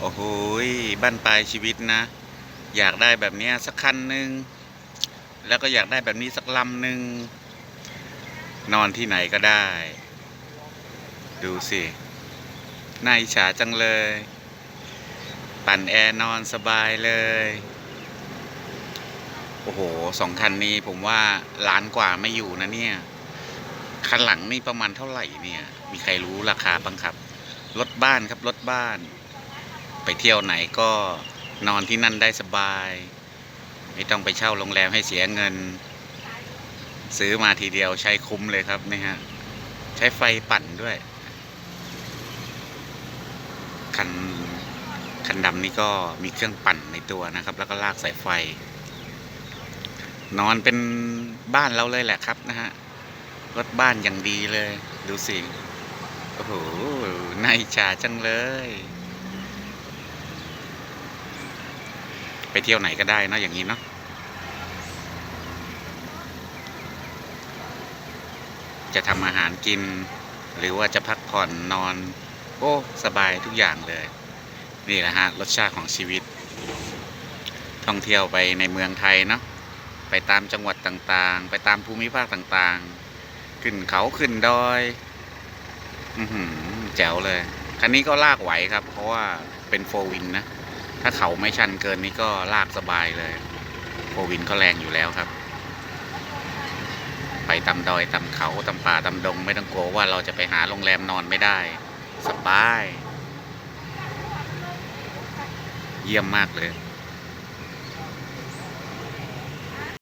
โอ้โหบ้านปลายชีวิตนะ อยากได้แบบนี้สักคันหนึ่งแล้วก็อยากได้แบบนี้สักลำหนึ่งนอนที่ไหนก็ได้ ดูสิน่าอิจฉาจังเลย ปั่นแอร์นอนสบายเลย โอ้โหสองคันนี้ผมว่าล้านกว่าไม่อยู่นะเนี่ย คันหลังนี่ประมาณเท่าไหร่เนี่ย มีใครรู้ราคาบ้างครับ รถบ้านครับรถบ้าน ไปเที่ยวไหนก็นอนที่นั่นได้สบาย ไม่ต้องไปเช่าโรงแรมให้เสียเงิน ซื้อมาทีเดียวใช้คุ้มเลยครับนี่ฮะใช้ไฟปั่นด้วย คันคันดำนี่ก็มีเครื่องปั่นในตัวนะครับ แล้วก็ลากสายไฟ นอนเป็นบ้านเราเลยแหละครับนะฮะรถบ้านอย่างดีเลย ดูสิ โอ้โหน่าอิจฉาจังเลย ไปเที่ยวไหนก็ได้นะอย่างนี้เนาะจะทำอาหารกิน หรือว่าจะพักผ่อนนอน โอ้สบายทุกอย่างเลย นี่แหละฮะรสชาติของชีวิต ท่องเที่ยวไปในเมืองไทยเนาะไปตามจังหวัดต่างๆ ไปตามภูมิภาคต่างๆ ขึ้นเขาขึ้นดอยอือหือแจ๋วเลย คันนี้ก็ลากไหวครับ เพราะว่าเป็นโฟวินนะ ถ้าเขาไม่ชันเกินนี้ก็ลากสบายเลยโควินก็แรงอยู่แล้วครับ ไปตามดอยตามเขาตามป่าตามดง ไม่ต้องกลัวว่าเราจะไปหาโรงแรมนอนไม่ได้ สบาย เยี่ยมมากเลย